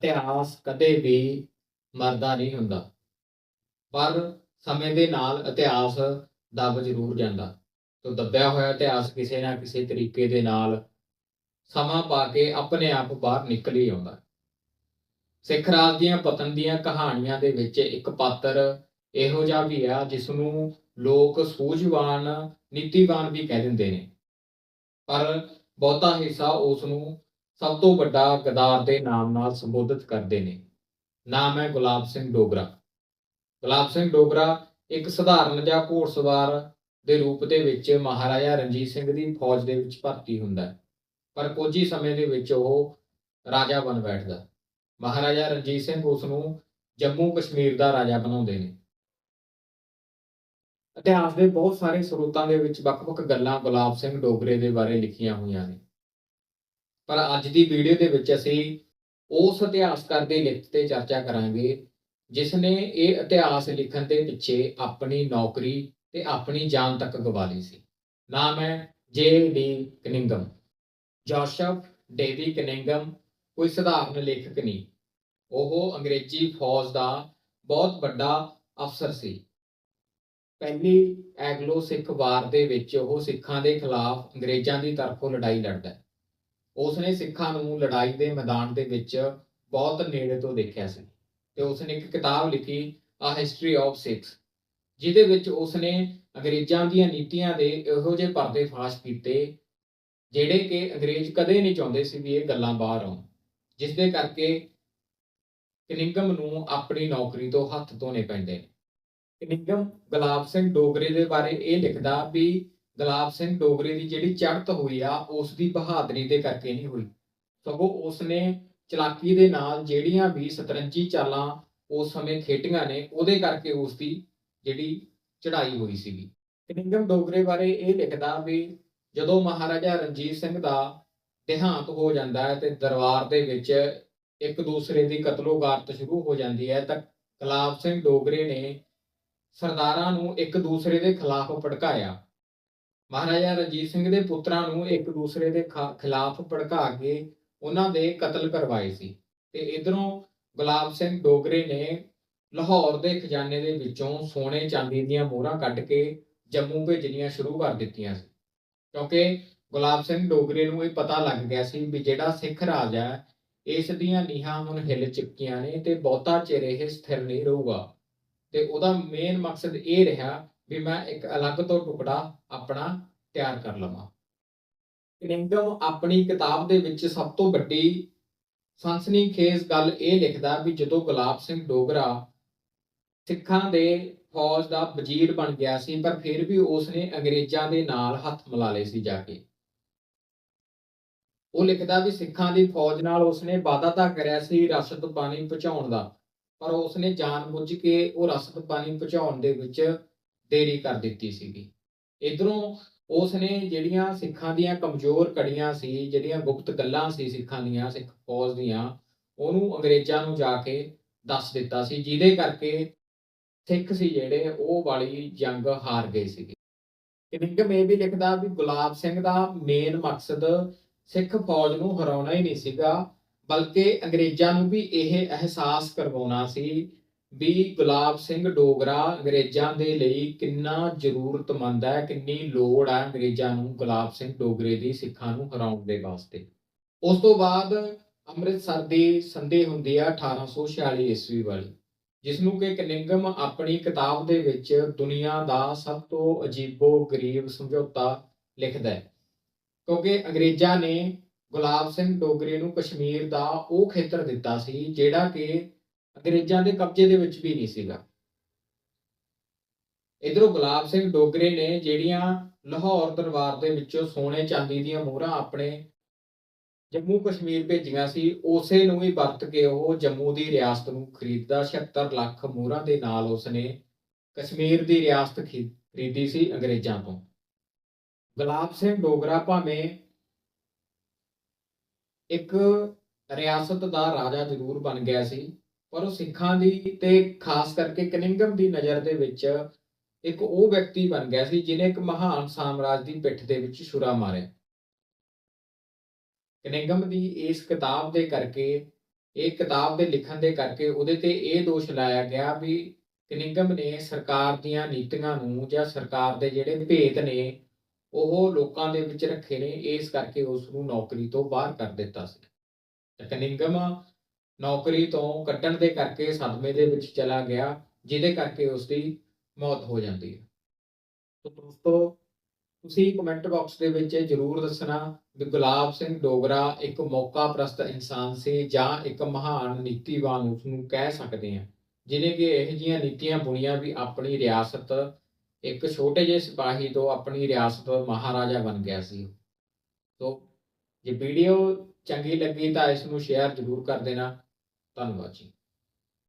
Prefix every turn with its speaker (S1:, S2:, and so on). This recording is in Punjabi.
S1: ਇਤਿਹਾਸ ਕਦੇ ਵੀ ਮਰਦਾ ਨਹੀਂ ਹੁੰਦਾ। ਪਰ ਸਮੇਂ ਦੇ ਨਾਲ ਇਤਿਹਾਸ ਦਬ ਜ਼ਰੂਰ ਜਾਂਦਾ। ਤੋ ਦੱਬਿਆ ਹੋਇਆ ਇਤਿਹਾਸ ਕਿਸੇ ਨਾ ਕਿਸੇ ਤਰੀਕੇ ਦੇ ਨਾਲ ਸਮਾਂ ਪਾ ਕੇ ਆਪਣੇ ਆਪ ਬਾਹਰ ਨਿਕਲ ਹੀ ਆਉਂਦਾ। ਸਿੱਖ ਰਾਜ ਦੀਆਂ ਪਤਨ ਦੀਆਂ ਕਹਾਣੀਆਂ ਦੇ ਵਿੱਚ ਇੱਕ ਪਾਤਰ ਇਹੋ ਜਿਹਾ ਵੀ ਆ ਜਿਸ ਨੂੰ ਲੋਕ ਸੂਝਵਾਨ, ਨੀਤੀਵਾਨ ਵੀ ਕਹਿ ਦਿੰਦੇ ਨੇ। ਪਰ ਬਹੁਤਾ ਹਿੱਸਾ ਉਸ ਨੂੰ ਸਭ ਤੋਂ ਵੱਡਾ ਗਦਾਰ ਦੇ ਨਾਮ ਨਾਲ ਸੰਬੋਧਿਤ ਕਰਦੇ ਨੇ। ਨਾਮ ਹੈ ਗੁਲਾਬ ਸਿੰਘ ਡੋਗਰਾ। ਗੁਲਾਬ ਸਿੰਘ ਡੋਗਰਾ ਇੱਕ ਸਧਾਰਨ ਜਿਹਾ ਘੋੜਸਵਾਰ ਦੇ ਰੂਪ ਦੇ ਵਿੱਚ ਮਹਾਰਾਜਾ ਰਣਜੀਤ ਸਿੰਘ ਦੀ ਫੌਜ ਦੇ ਵਿੱਚ ਭਰਤੀ ਹੁੰਦਾ ਹੈ। ਪਰ ਕੁਝ ਹੀ ਸਮੇਂ ਦੇ ਵਿੱਚ ਉਹ ਰਾਜਾ ਬਣ ਬੈਠਦਾ ਮਹਾਰਾਜਾ ਰਣਜੀਤ ਸਿੰਘ ਉਸ ਨੂੰ ਜੰਮੂ ਕਸ਼ਮੀਰ ਦਾ ਰਾਜਾ ਬਣਾਉਂਦੇ ਨੇ। ਇਤਿਹਾਸ ਦੇ ਬਹੁਤ ਸਾਰੇ ਸਰੋਤਾਂ ਦੇ ਵਿੱਚ ਵੱਖ-ਵੱਖ ਗੱਲਾਂ ਗੁਲਾਬ ਸਿੰਘ ਡੋਗਰੇ ਦੇ ਬਾਰੇ ਲਿਖੀਆਂ ਹੋਈਆਂ ਨੇ। ਪਰ ਅੱਜ ਦੀ ਵੀਡੀਓ ਦੇ ਵਿੱਚ ਅਸੀਂ ਉਸ ਇਤਿਹਾਸਕਾਰ ਦੇ ਲਿਖਤ ਤੇ ਚਰਚਾ ਕਰਾਂਗੇ ਜਿਸ ਨੇ ਇਹ ਇਤਿਹਾਸ ਲਿਖਣ ਦੇ ਪਿੱਛੇ ਆਪਣੀ ਨੌਕਰੀ ਤੇ ਆਪਣੀ ਜਾਨ ਤੱਕ ਗਵਾ ਲਈ ਸੀ। ਨਾਮ ਹੈ J D Cunningham Joseph Davey Cunningham ਕੋਈ ਸਧਾਰਨ ਲੇਖਕ ਨਹੀਂ। ਉਹ ਅੰਗਰੇਜ਼ੀ ਫੌਜ ਦਾ ਬਹੁਤ ਵੱਡਾ ਅਫਸਰ ਸੀ। ਪਹਿਲੀ ਐਗਲੋ ਸਿੱਖ ਵਾਰ ਦੇ ਵਿੱਚ ਉਹ ਸਿੱਖਾਂ ਦੇ ਖਿਲਾਫ ਅੰਗਰੇਜ਼ਾਂ ਦੀ ਤਰਫੋਂ ਲੜਾਈ ਲੜਦਾ ਹੈ ਸਿੱਖਾਂ ਨੂੰ ਲੜਾਈ ਦੇ ਮੈਦਾਨ ਦੇ ਵਿੱਚ ਬਹੁਤ ਨੇੜੇ ਤੋਂ ਦੇਖਿਆ ਸੀ ਤੇ ਉਸਨੇ ਇੱਕ ਕਿਤਾਬ ਲਿਖੀ ਆ ਹਿਸਟਰੀ ਆਫ ਸਿੱਖਸ ਜਿਹਦੇ ਵਿੱਚ ਉਸ ਅੰਗਰੇਜ਼ਾਂ ਦੀਆਂ ਨੀਤੀਆਂ ਦੇ ਇਹੋ ਜਿਹੇ ਪਰਦੇ ਫਾਸ਼ ਕੀਤੇ, ਜਿਹੜੇ ਕਿ ਅੰਗਰੇਜ਼ ਕਦੇ ਨਹੀਂ ਚਾਹੁੰਦੇ ਸੀ ਵੀ ਇਹ ਗੱਲਾਂ ਬਾਹਰ ਆਉਣ ਜਿਸ ਦੇ ਕਰਕੇ ਕਨਿੰਗਮ ਨੂੰ ਆਪਣੀ ਨੌਕਰੀ ਤੋਂ ਹੱਥ ਧੋਣੇ ਪੈਂਦੇ ਨੇ। ਕਨਿੰਗਮ ਗੁਲਾਬ ਸਿੰਘ ਡੋਗਰੇ ਦੇ ਬਾਰੇ ਇਹ ਲਿਖਦਾ ਵੀ ਗੁਲਾਬ ਸਿੰਘ ਡੋਗਰੇ ਦੀ ਜਿਹੜੀ ਚੜ੍ਹਤ ਹੋਈ ਆ ਉਸ ਦੀ ਬਹਾਦਰੀ ਦੇ ਕਰਕੇ ਨਹੀਂ ਹੋਈ। ਸਗੋਂ ਉਸ ਨੇ ਚਲਾਕੀ ਦੇ ਨਾਲ ਜਿਹੜੀਆਂ ਵੀ ਸਤਰੰਜੀ ਚਾਲਾਂ ਉਸ ਸਮੇਂ ਖੇਡੀਆਂ ਨੇ, ਉਹਦੇ ਕਰਕੇ ਉਸ ਦੀ ਜਿਹੜੀ ਚੜ੍ਹਾਈ ਹੋਈ ਸੀਗੀ। ਕਨਿੰਗਮ ਡੋਗਰੇ ਬਾਰੇ ਇਹ ਲਿਖਦਾ ਵੀ ਜਦੋਂ ਮਹਾਰਾਜਾ ਰਣਜੀਤ ਸਿੰਘ ਦਾ ਦੇਹਾਂਤ ਹੋ ਜਾਂਦਾ ਹੈ ਤੇ ਦਰਬਾਰ ਦੇ ਵਿੱਚ ਇੱਕ ਦੂਸਰੇ ਦੀ ਕਤਲੋਗਾਰਤ ਸ਼ੁਰੂ ਹੋ ਜਾਂਦੀ ਹੈ, ਤਾਂ ਗੁਲਾਬ ਸਿੰਘ ਡੋਗਰੇ ਨੇ ਸਰਦਾਰਾਂ ਨੂੰ ਇੱਕ ਦੂਸਰੇ ਦੇ ਖਿਲਾਫ ਭੜਕਾਇਆ। ਮਹਾਰਾਜਾ ਰਣਜੀਤ ਸਿੰਘ ਦੇ ਪੁੱਤਰਾਂ ਨੂੰ ਇੱਕ ਦੂਸਰੇ ਦੇ ਖਾ- ਖਿਲਾਫ ਭੜਕਾ ਕੇ ਉਹਨਾਂ ਦੇ ਕਤਲ ਕਰਵਾਏ ਸੀ ਤੇ ਇਧਰੋਂ ਗੁਲਾਬ ਸਿੰਘ ਡੋਗਰੇ ਨੇ ਲਾਹੌਰ ਦੇ ਖਜ਼ਾਨੇ ਦੇ ਵਿੱਚੋਂ ਸੋਨੇ ਚਾਂਦੀ ਦੀਆਂ ਮੋਹਰਾਂ ਕੱਢ ਕੇ ਜੰਮੂ ਭੇਜਣੀਆਂ ਸ਼ੁਰੂ ਕਰ ਦਿੱਤੀਆਂ ਸੀ। ਕਿਉਂਕਿ ਗੁਲਾਬ ਸਿੰਘ ਡੋਗਰੇ ਨੂੰ ਇਹ ਪਤਾ ਲੱਗ ਗਿਆ ਸੀ ਵੀ ਜਿਹੜਾ ਸਿੱਖ ਰਾਜ ਹੈ, ਇਸ ਦੀਆਂ ਨੀਹਾਂ ਹੁਣ ਹਿੱਲ ਚੁੱਕੀਆਂ ਨੇ ਤੇ ਬਹੁਤਾ ਚਿਰ ਇਹ ਸਥਿਰ ਨਹੀਂ ਰਹੂਗਾ। ਤੇ ਉਹਦਾ ਮੇਨ ਮਕਸਦ ਇਹ ਰਿਹਾ ਵੀ ਮੈਂ ਇੱਕ ਅਲੱਗ ਤੋਂ ਟੁਕੜਾ ਆਪਣਾ ਤਿਆਰ ਕਰ ਲਵਾਂ। ਕਨਿੰਗਮ ਆਪਣੀ ਕਿਤਾਬ ਦੇ ਵਿੱਚ ਸਭ ਤੋਂ ਵੱਡੀ ਸਨਸਨੀਖੇਜ਼ ਗੱਲ ਇਹ ਲਿਖਦਾ ਵੀ ਜਦੋਂ ਗੁਲਾਬ ਸਿੰਘ ਡੋਗਰਾ ਸਿੱਖਾਂ ਦੇ ਫੌਜ ਦਾ ਵਜ਼ੀਰ ਬਣ ਗਿਆ ਸੀ ਪਰ ਫਿਰ ਵੀ ਉਸ ਨੇ ਅੰਗਰੇਜ਼ਾਂ ਦੇ ਨਾਲ ਹੱਥ ਮਿਲਾ ਲਏ ਸੀ ਜਾ ਕੇ। ਉਹ ਲਿਖਦਾ ਵੀ ਸਿੱਖਾਂ ਦੀ ਫੌਜ ਨਾਲ ਉਸਨੇ ਵਾਅਦਾ ਤਾਂ ਕਰਿਆ ਸੀ ਰਸਦ ਪਾਣੀ ਪਹੁੰਚਾਉਣ ਦਾ ਪਰ ਉਸਨੇ ਜਾਣਬੁੱਝ ਕੇ ਉਹ ਰਸਦ ਪਾਣੀ ਪਹੁੰਚਾਉਣ ਦੇ ਵਿੱਚ ਦੇਰੀ ਕਰ ਦਿੱਤੀ ਸੀਗੀ। ਇਧਰੋਂ ਉਸਨੇ ਜਿਹੜੀਆਂ ਸਿੱਖਾਂ ਦੀਆਂ ਕਮਜ਼ੋਰ ਕੜੀਆਂ ਸੀ, ਜਿਹੜੀਆਂ ਗੁਪਤ ਗੱਲਾਂ ਸੀ ਸਿੱਖਾਂ ਦੀਆਂ, ਸਿੱਖ ਫੌਜ ਦੀਆਂ, ਉਹਨੂੰ ਅੰਗਰੇਜ਼ਾਂ ਨੂੰ ਜਾ ਕੇ ਦੱਸ ਦਿੱਤਾ ਸੀ, ਜਿਹਦੇ ਕਰਕੇ ਸਿੱਖ ਸੀ ਜਿਹੜੇ, ਉਹ ਵਾਲੀ ਜੰਗ ਹਾਰ ਗਏ ਸੀਗੇ। ਕਨਿੰਗਮ ਇਹ ਵੀ ਲਿਖਦਾ ਵੀ ਗੁਲਾਬ ਸਿੰਘ ਦਾ ਮੇਨ ਮਕਸਦ ਸਿੱਖ ਫੌਜ ਨੂੰ ਹਰਾਉਣਾ ਹੀ ਨਹੀਂ ਸੀਗਾ, ਬਲਕਿ ਅੰਗਰੇਜ਼ਾਂ ਨੂੰ ਵੀ ਇਹ ਅਹਿਸਾਸ ਕਰਵਾਉਣਾ ਸੀ ਵੀ ਗੁਲਾਬ ਸਿੰਘ ਡੋਗਰਾ ਅੰਗਰੇਜ਼ਾਂ ਦੇ ਲਈ ਕਿੰਨਾ ਜ਼ਰੂਰਤਮੰਦ ਹੈ, ਕਿੰਨੀ ਲੋੜ ਹੈ ਅੰਗਰੇਜ਼ਾਂ ਨੂੰ ਗੁਲਾਬ ਸਿੰਘ ਡੋਗਰੇ ਦੀ ਸਿੱਖਾਂ ਨੂੰ ਹਰਾਉਣ ਦੇ ਵਾਸਤੇ। ਉਸ ਤੋਂ ਬਾਅਦ ਅੰਮ੍ਰਿਤਸਰ ਦੀ ਸੰਧੀ ਹੁੰਦੀ ਆ 1846 ਈਸਵੀ ਵਾਲੀ, ਜਿਸ ਨੂੰ ਕਿ ਕਨਿੰਗਮ ਆਪਣੀ ਕਿਤਾਬ ਦੇ ਵਿੱਚ ਦੁਨੀਆ ਦਾ ਸਭ ਤੋਂ ਅਜੀਬੋ ਗਰੀਬ ਸਮਝੌਤਾ ਲਿਖਦਾ ਹੈ। ਕਿਉਂਕਿ ਅੰਗਰੇਜ਼ਾਂ ਨੇ ਗੁਲਾਬ ਸਿੰਘ ਡੋਗਰੇ ਨੂੰ ਕਸ਼ਮੀਰ ਦਾ ਉਹ ਖੇਤਰ ਦਿੱਤਾ ਸੀ, ਜਿਹੜਾ ਕਿ ਅੰਗਰੇਜ਼ਾਂ ਦੇ ਕਬਜ਼ੇ ਦੇ ਵਿੱਚ ਵੀ ਨਹੀਂ ਸੀਗਾ। ਇਧਰੋਂ ਗੁਲਾਬ ਸਿੰਘ ਡੋਗਰੇ ਨੇ ਜਿਹੜੀਆਂ ਲਾਹੌਰ ਦਰਬਾਰ ਦੇ ਵਿੱਚੋਂ ਸੋਨੇ ਚਾਂਦੀ ਦੀਆਂ ਮੋਹਰਾਂ ਆਪਣੇ ਜੰਮੂ ਕਸ਼ਮੀਰ ਭੇਜੀਆਂ ਸੀ, ਉਸੇ ਨੂੰ ਹੀ ਵਰਤ ਕੇ ਉਹ ਜੰਮੂ ਦੀ ਰਿਆਸਤ ਨੂੰ ਖਰੀਦਦਾ 76 ਲੱਖ ਮੋਹਰਾਂ ਦੇ ਨਾਲ ਉਸਨੇ ਕਸ਼ਮੀਰ ਦੀ ਰਿਆਸਤ ਖੀ- ਖਰੀਦੀ ਸੀ ਅੰਗਰੇਜ਼ਾਂ ਤੋਂ। ਗੁਲਾਬ ਸਿੰਘ ਡੋਗਰਾ ਭਾਵੇਂ ਇੱਕ ਰਿਆਸਤ ਦਾ ਰਾਜਾ ਜ਼ਰੂਰ ਬਣ ਗਿਆ ਸੀ ਪਰ ਉਹ ਸਿੱਖਾਂ ਦੀ ਤੇ ਖਾਸ ਕਰਕੇ ਕਨਿੰਗਮ ਦੀ ਨਜ਼ਰ ਦੇ ਵਿੱਚ ਇੱਕ ਉਹ ਵਿਅਕਤੀ ਬਣ ਗਿਆ ਸੀ ਜਿਨੇ ਇੱਕ ਮਹਾਨ ਸਾਮਰਾਜ ਦੀ ਪਿੱਠ ਦੇ ਵਿੱਚ ਛੁਰਾ ਮਾਰਿਆ। ਕਨਿੰਗਮ ਦੀ ਇਸ ਕਿਤਾਬ ਦੇ ਕਰਕੇ, ਇਹ ਕਿਤਾਬ ਦੇ ਲਿਖਣ ਦੇ ਕਰਕੇ ਉਹਦੇ ਤੇ ਇਹ ਦੋਸ਼ ਲਾਇਆ ਗਿਆ ਵੀ ਕਨਿੰਗਮ ਨੇ ਸਰਕਾਰ ਦੀਆਂ ਨੀਤੀਆਂ ਨੂੰ ਜਾਂ ਸਰਕਾਰ ਦੇ ਜਿਹੜੇ ਭੇਤ ਨੇ, ਉਹ ਲੋਕਾਂ ਦੇ ਵਿੱਚ ਰੱਖੇ ਨੇ, ਇਸ ਕਰਕੇ ਉਸ ਨੂੰ ਨੌਕਰੀ ਤੋਂ ਬਾਹਰ ਕਰ ਦਿੱਤਾ ਸੀ। ਤੇ ਕਨਿੰਗਮ ਨੌਕਰੀ ਤੋਂ ਕੱਢਣ ਦੇ ਕਰਕੇ ਸਦਮੇ ਦੇ ਵਿੱਚ ਚਲਾ ਗਿਆ, ਜਿਹਦੇ ਕਰਕੇ ਉਸ ਦੀ ਮੌਤ ਹੋ ਜਾਂਦੀ ਹੈ। ਤੋ ਦੋਸਤੋ, ਤੁਸੀਂ ਕਮੈਂਟ ਬਾਕਸ ਦੇ ਵਿੱਚ ਜਰੂਰ ਦੱਸਣਾ ਵੀ ਗੁਲਾਬ ਸਿੰਘ ਡੋਗਰਾ ਇੱਕ ਮੌਕਾ ਪ੍ਰਸਤ ਇਨਸਾਨ ਸੀ ਜਾਂ ਇੱਕ ਮਹਾਨ ਨੀਤੀਵਾਨ ਉਸ ਨੂੰ ਕਹਿ ਸਕਦੇ ਹਾਂ, ਜਿਹਨੇ ਕਿ ਇਹੋ ਜਿਹੀਆਂ ਨੀਤੀਆਂ ਬੁਣੀਆਂ ਵੀ ਆਪਣੀ ਰਿਆਸਤ, ਇੱਕ ਛੋਟੇ ਜਿਹੇ ਸਿਪਾਹੀ ਤੋਂ ਆਪਣੀ ਰਿਆਸਤ ਮਹਾਰਾਜਾ ਬਣ ਗਿਆ ਸੀ। ਸੋ ਜੇ ਵੀਡੀਓ ਚੰਗੀ ਲੱਗੀ ਤਾਂ ਇਸ ਨੂੰ ਸ਼ੇਅਰ ਜ਼ਰੂਰ ਕਰ ਦੇਣਾ। ਧੰਨਵਾਦ ਜੀ